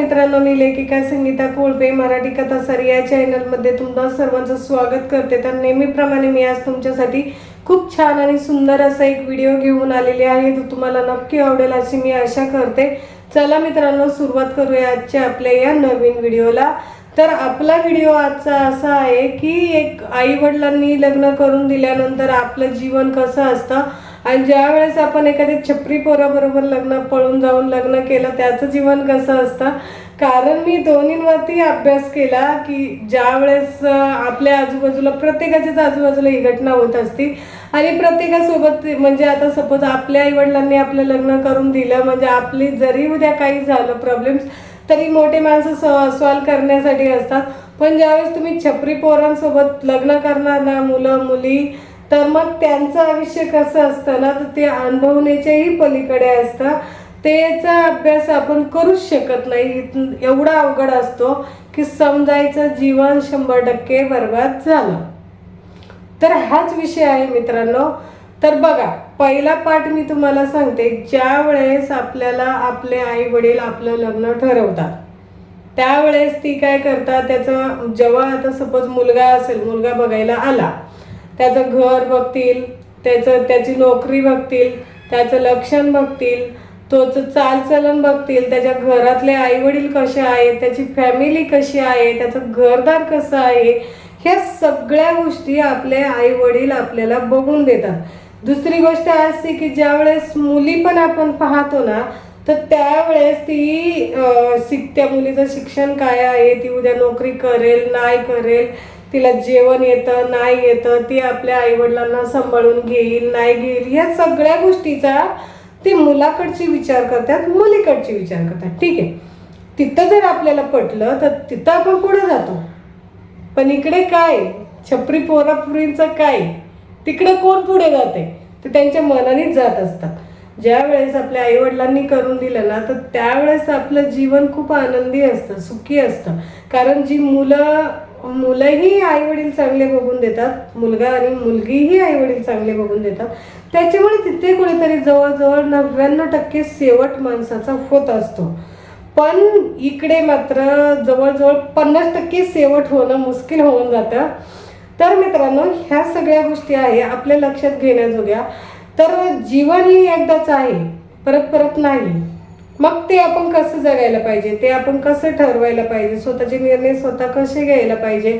मित्रांनो मी लेखिका संगीता कोळपे मराठी कथा सर या चॅनलमध्ये तुमचं सर्वांचं स्वागत करते. तर नेहमीप्रमाणे मी आज तुमच्यासाठी खूप छान आणि सुंदर असा एक व्हिडिओ घेऊन आलेली आहे. तो तुम्हाला नक्की आवडेल अशी मी आशा करते. चला मित्रांनो सुरुवात करूया आजच्या आपल्या या नवीन व्हिडिओला. तर आपला व्हिडिओ आजचा असा आहे की एक आई वडिलांनी लग्न करून दिल्यानंतर आपलं जीवन कसं असतं? आणि ज्या वेळेस आपण एखाद्या छपरी पोराबरोबर लग्न पळून जाऊन लग्न केलं त्याचं जीवन कसं असतं? कारण मी दोन्हींवरती अभ्यास केला की ज्या वेळेस आपल्या आजूबाजूला प्रत्येकाच्याच आजूबाजूला ही घटना होत असती. आणि प्रत्येकासोबत म्हणजे आता सपोज आपल्या आईवडिलांनी आपलं लग्न करून दिलं म्हणजे आपली जरी उद्या काही झालं प्रॉब्लेम्स तरी मोठे माणसं सॉल्व करण्यासाठी असतात. पण ज्यावेळेस तुम्ही छपरी पोरांसोबत लग्न करणार ना मुलं मुली तर मग त्यांचं आयुष्य कसं असतं ना तर ते अनुभवण्याच्याही पलीकडे असतं. त्याचा अभ्यास आपण करूच शकत नाही. एवढा अवघड असतो की समजायचं जीवन शंभर टक्के बर्बाद झालं. तर हाच विषय आहे मित्रांनो. तर बघा पहिला पाठ मी तुम्हाला सांगते. ज्या वेळेस आपल्याला आपले आई वडील आपलं लग्न ठरवतात त्यावेळेस ती काय करतात त्याचं जेव्हा आता सपोज मुलगा असेल मुलगा बघायला आला त्याचं घर बघतील त्याचं त्याची नोकरी बघतील त्याचं लक्षण बघतील तोच चालचलन बघतील त्याच्या घरातले आई वडील कसे आहेत त्याची फॅमिली कशी आहे त्याचं घरदार कसं आहे ह्या सगळ्या गोष्टी आपले आई वडील आपल्याला बघून देतात. दुसरी गोष्ट असते की ज्यावेळेस मुली पण आपण पाहतो ना तर त्यावेळेस ती शिक त्या मुलीचं शिक्षण काय आहे ती उद्या नोकरी करेल नाही करेल तिला जेवण येतं नाही येतं ती आपल्या आईवडिलांना सांभाळून घेईल नाही घेईल ह्या सगळ्या गोष्टीचा ती मुलाकडची विचार करतात मुलीकडची विचार करतात. ठीक आहे. तिथं जर आपल्याला पटलं तर तिथं आपण पुढे जातो. पण इकडे काय? छपरी पोरापुरींचं काय? तिकडे कोण पुढे जाते? ते त्यांच्या मनानेच जात असतात. ज्या वेळेस आपल्या आईवडिलांनी करून दिलं ना तर त्यावेळेस आपलं जीवन खूप आनंदी असतं सुखी असतं. कारण जी मुलं मुलंही आईवडील चांगले बघून देतात. मुलगा आणि मुलगीही आईवडील चांगले बघून देतात. त्याच्यामुळे तिथे कुणीतरी जवळजवळ नव्याण्णव टक्के शेवट माणसाचा होत असतो. पण इकडे मात्र जवळजवळ पन्नास टक्के शेवट होणं मुश्किल होऊन जातं. तर मित्रांनो ह्या सगळ्या गोष्टी आहे आपल्या लक्षात घेण्याजोग्या. तर जीवन ही एकदाच आहे परत परत नाही. मग ते आपण कसं जगायला पाहिजे? ते आपण कसं ठरवायला पाहिजे? स्वतःचे निर्णय स्वतः कसे घ्यायला पाहिजे?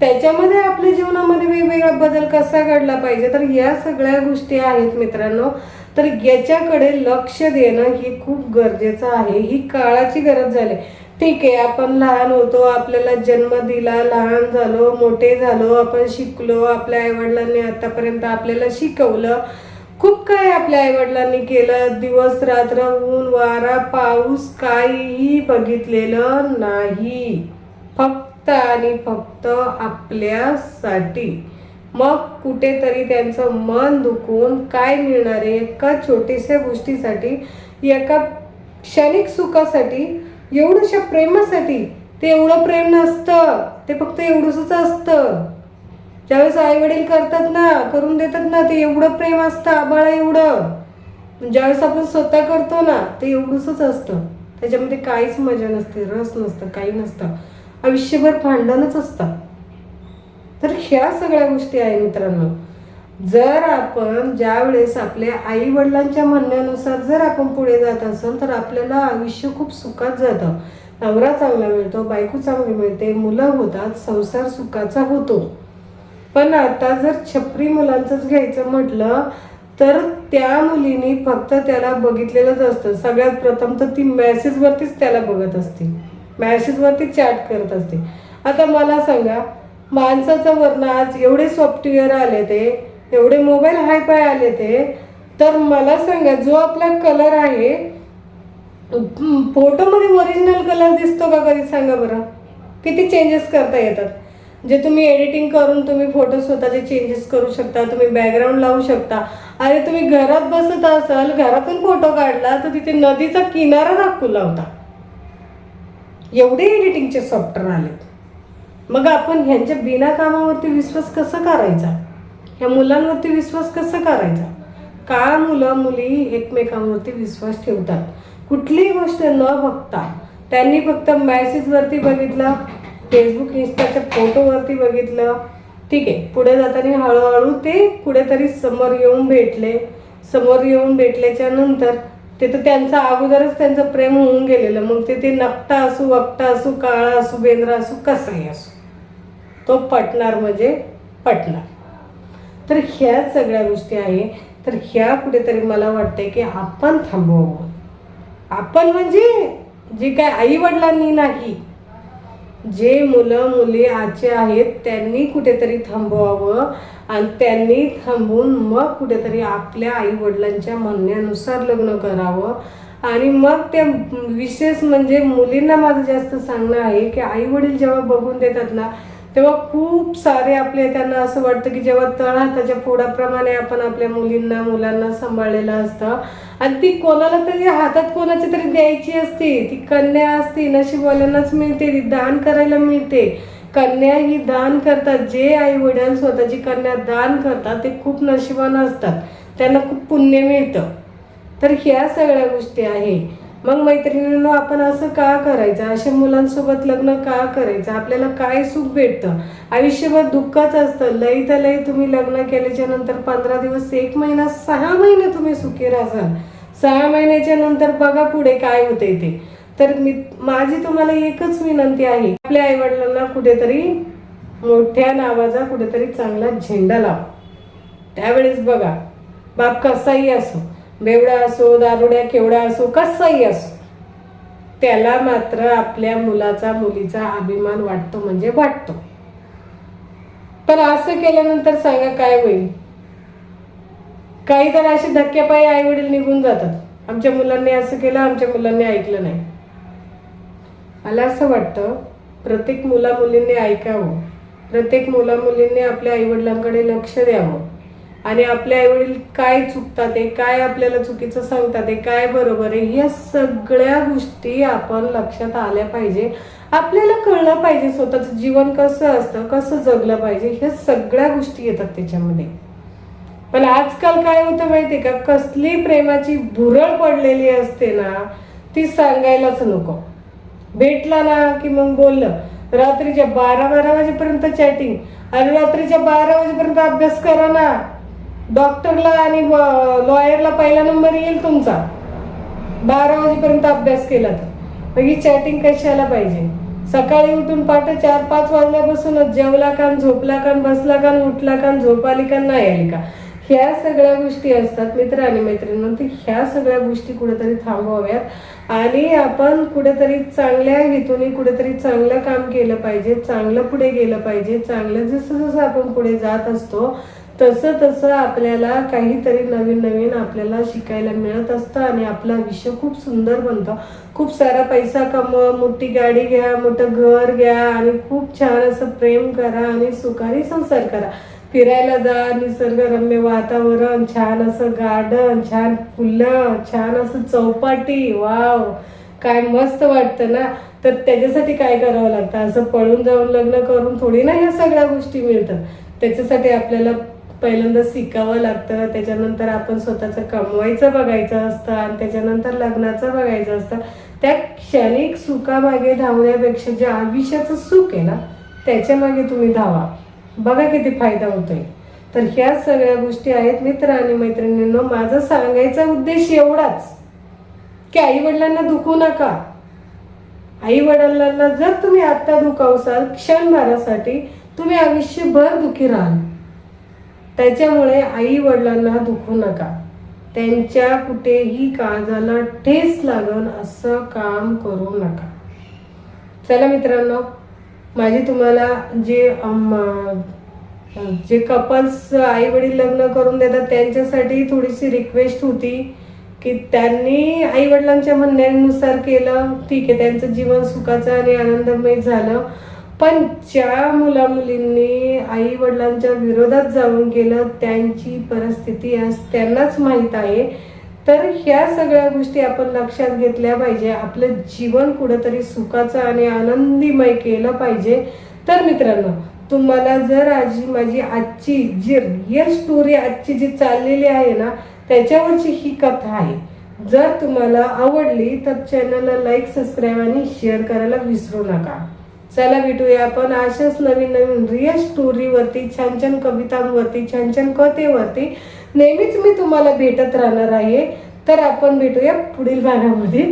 त्याच्यामध्ये आपल्या जीवनामध्ये वेगवेगळा बदल कसा घडला पाहिजे? तर या सगळ्या गोष्टी आहेत मित्रांनो. तर याच्याकडे लक्ष देणं ही खूप गरजेचं आहे. ही काळाची गरज झाली. ठीक आहे आपण लहान होतो आपल्याला जन्म दिला लहान झालो मोठे झालो आपण शिकलो आपल्या आईवडिलांनी आतापर्यंत आपल्याला शिकवलं. खूप काय आपल्या आईवडिलांनी केलं. दिवस रात्र ऊन वारा पाऊस काहीही बघितलेलं नाही. फक्त आणि फक्त आपल्यासाठी. मग कुठेतरी त्यांचं मन दुखून काय मिळणार आहे एका छोट्याशा गोष्टीसाठी एका क्षणिक सुखासाठी एवढ्याशा प्रेमासाठी? ते एवढं प्रेम नसतं. ते फक्त एवढंच असतं. ज्यावेळेस आई वडील करतात ना करून देतात ना ते एवढं प्रेम असतं आबाळा एवढं. ज्यावेळेस आपण स्वतः करतो ना ते एवढंच असतं. त्याच्यामध्ये काहीच मजा नसते रस नसतं काही नसतं. आयुष्यभर भांडणच असतं. तर ह्या सगळ्या गोष्टी आहे मित्रांनो. जर आपण ज्या वेळेस आपल्या आई वडिलांच्या म्हणण्यानुसार जर आपण पुढे जात असेल तर आपल्याला आयुष्य खूप सुखात जातं. नवरा चांगला मिळतो बायको चांगली मिळते मुलं होतात संसार सुखाचा होतो. पण आता जर छपरी मुलांचंच घ्यायचं म्हटलं तर त्या मुलीनी फक्त त्याला बघितलेलंच असतं. सगळ्यात प्रथम तर ती मॅसेजवरतीच त्याला बघत असते. मॅसेजवरती चॅट करत असते. आता मला सांगा माणसाचं वर्ण आज एवढे सॉफ्टवेअर आले ते एवढे मोबाईल हाय पाय आले ते तर मला सांगा जो आपला कलर आहे फोटोमध्ये ओरिजिनल कलर दिसतो का कधी? सांगा बरं. किती चेंजेस करता येतात? जे तुम्ही एडिटिंग करून तुम्ही फोटो स्वतःचे चेंजेस करू शकता तुम्ही बॅकग्राऊंड लावू शकता. अरे तुम्ही घरात बसत असाल घरातून फोटो काढला तर तिथे नदीचा किनारा दाखवू लावता. एवढे एडिटिंगचे सॉफ्टवेअर आलेत मग आपण ह्यांच्या बिना कामावरती विश्वास कसा करायचा? ह्या मुलांवरती विश्वास कसा करायचा? का मुलं मुली एकमेकांवरती विश्वास ठेवतात. कुठलीही गोष्ट न बघता त्यांनी फक्त मॅसेजवरती बघितला फेसबुक इन्स्टाच्या फोटोवरती बघितलं. ठीक आहे पुढे जाताना हळूहळू ते कुठेतरी समोर येऊन भेटले. समोर येऊन भेटल्याच्या नंतर ते तर त्यांचं अगोदरच त्यांचं प्रेम होऊन गेलेलं. मग ते ते नकटा असू वकटा असू काळा असू बेंद्रा असू कसाही असू. तो पटणार म्हणजे पटणार. तर ह्या सगळ्या गोष्टी आहे. तर ह्या कुठेतरी मला वाटते की आपण थांबवावं. आपण म्हणजे जे काय आई वडिलांनी नाही जे मुलं मुली आजचे आहेत त्यांनी कुठेतरी थांबवावं आणि त्यांनी थांबून मग कुठेतरी आपल्या आई वडिलांच्या म्हणण्यानुसार लग्न करावं. आणि मग ते विशेष म्हणजे मुलींना माझं जास्त सांगणं आहे की आई वडील जेव्हा बघून देतात ना तेव्हा खूप सारे आपले त्यांना असं वाटतं की जेव्हा तळ हाताच्या फोडाप्रमाणे आपण आपल्या मुलींना मुलांना सांभाळलेलं असतं आणि ती कोणाला तरी हातात कोणाची तरी द्यायची असते ती कन्या असते नशीबवाल्यांनाच मिळते ती दान करायला मिळते. कन्या ही दान करतात जे आई वडील स्वतःची कन्या दान करतात ते खूप नशिबानं असतात त्यांना खूप पुण्य मिळतं. तर ह्या सगळ्या गोष्टी आहे मग मैत्रिणींना आपण असं का करायचं? अशा मुलांसोबत लग्न का करायचं? आपल्याला काय सुख भेटतं? आयुष्यभर दुःखच असतं. लई तर लई तुम्ही लग्न केल्याच्यानंतर पंधरा दिवस एक महिना सहा महिने तुम्ही सुखी राहाल. सहा महिन्याच्या नंतर बघा पुढे काय होते ते. तर मी माझी तुम्हाला एकच विनंती आहे. आपल्या आईवडिलांना कुठेतरी मोठ्या नावाचा कुठेतरी चांगला झेंडा लावा. त्यावेळेस बघा बाप कसाही असो बेवडा असो दारुड्या केवडा असो कसाही असो त्याला मात्र आपल्या मुलाचा मुलीचा अभिमान वाटतो म्हणजे वाटतो. पण असं केल्यानंतर सांगा काय होईल? काही तर असे धक्क्यापायी आई वडील निघून जातात. आमच्या मुलांनी असं केलं आमच्या मुलांनी ऐकलं नाही. मला असं वाटतं प्रत्येक मुला मुलींनी ऐकावं. प्रत्येक मुला मुलींनी आपल्या आईवडिलांकडे लक्ष द्यावं. आणि आपले आईवडील काय चुकतात आहे काय आपल्याला चुकीचं सांगतात आहे काय बरोबर आहे ह्या सगळ्या गोष्टी आपण लक्षात आल्या पाहिजे. आपल्याला कळलं पाहिजे स्वतःचं जीवन कसं असतं कसं जगलं पाहिजे ह्या सगळ्या गोष्टी येतात त्याच्यामध्ये. पण आजकाल काय होतं माहितीये का? कसली प्रेमाची भुरळ पडलेली असते ना ती सांगायलाच नको. भेटला ना की मग बोललं. रात्रीच्या बारा बारा वाजेपर्यंत चॅटिंग आणि रात्रीच्या बारा वाजेपर्यंत अभ्यास करा ना. डॉक्टरला आणि लॉयरला पहिला नंबर येईल तुमचा. बारा वाजेपर्यंत अभ्यास केला तर. मग ही चॅटिंग कशाला पाहिजे? सकाळी उठून पाठ चार पाच वाजल्यापासूनच जेवला का झोपला का बसला का उठला का झोप आली का नाही आली का? ह्या सगळ्या गोष्टी असतात मित्र आणि मैत्रिणींना ह्या सगळ्या गोष्टी कुठेतरी थांबवाव्यात. आणि आपण कुठेतरी चांगल्या हेतूने कुठेतरी चांगलं काम केलं पाहिजे चांगलं पुढे गेलं पाहिजे चांगलं जसं जसं आपण पुढे जात असतो तसं तसं आपल्याला काहीतरी नवीन नवीन आपल्याला शिकायला मिळत असतं आणि आपलं आयुष्य खूप सुंदर बनतं. खूप सारा पैसा कमव मोठी गाडी घ्या मोठं घर घ्या आणि खूप छान असं प्रेम करा आणि सुखाने संसार करा. फिरायला जा निसर्गरम्य वातावरण छान असं गार्डन छान फुलं छान असं चौपाटी वाव. काय मस्त वाटतं ना? तर त्याच्यासाठी काय करावं लागतं? असं पळून जाऊन लग्न करून थोडी ना ह्या सगळ्या गोष्टी मिळतात. त्याच्यासाठी आपल्याला पहिल्यांदा शिकावं लागतं त्याच्यानंतर आपण स्वतःचं कमवायचं बघायचं असतं आणि त्याच्यानंतर लग्नाचं बघायचं असतं. त्या क्षणिक सुखामागे धावण्यापेक्षा जे आयुष्याचं सुख आहे ना त्याच्यामागे तुम्ही धावा. बघा किती फायदा होतोय. तर ह्या सगळ्या गोष्टी आहेत मित्र आणि मैत्रिणींनो. माझा सांगायचा उद्देश एवढाच की आई वडिलांना दुखू नका. आई वडिलांना जर तुम्ही आत्ता दुखावसाल क्षणभरासाठी तुम्ही आयुष्यभर दुखी राहाल. त्याच्यामुळे आई वडिलांना दुखू नका. त्यांच्या कुठेही काळजाला ठेस लागन असं काम करू नका. चला मित्रांनो माझी तुम्हाला जे जे कपल्स आई वडील लग्न करून देतात त्यांच्यासाठी थोडीशी रिक्वेस्ट होती की त्यांनी आई वडिलांच्या म्हणण्यानुसार केलं. ठीक आहे त्यांचं जीवन सुखाचं आणि आनंदमय झालं. पण ज्या मुला मुलींनी आई वडिलांच्या विरोधात जाऊन गेलं त्यांची परिस्थिती आज त्यांनाच माहीत आहे. तर ह्या सगळ्या गोष्टी आपण लक्षात घेतल्या पाहिजे. आपलं जीवन कुठंतरी सुखाचं आणि आनंदीमय केलं पाहिजे. तर मित्रांनो तुम्हाला जर आजी माझी आजची जी रिअल स्टोरी आजची जी चाललेली आहे ना त्याच्यावरची ही कथा आहे. जर तुम्हाला आवडली तर चॅनलला लाईक सबस्क्राईब आणि शेअर करायला विसरू नका. चला भेटूया. आपण अशाच नवीन नवीन रिअल स्टोरीवरती छान छान कवितांवरती छान छान कथेवरती नेहमीच मी तुम्हाला भेटत राहणार आहे. तर आपण भेटूया पुढील भागामध्ये.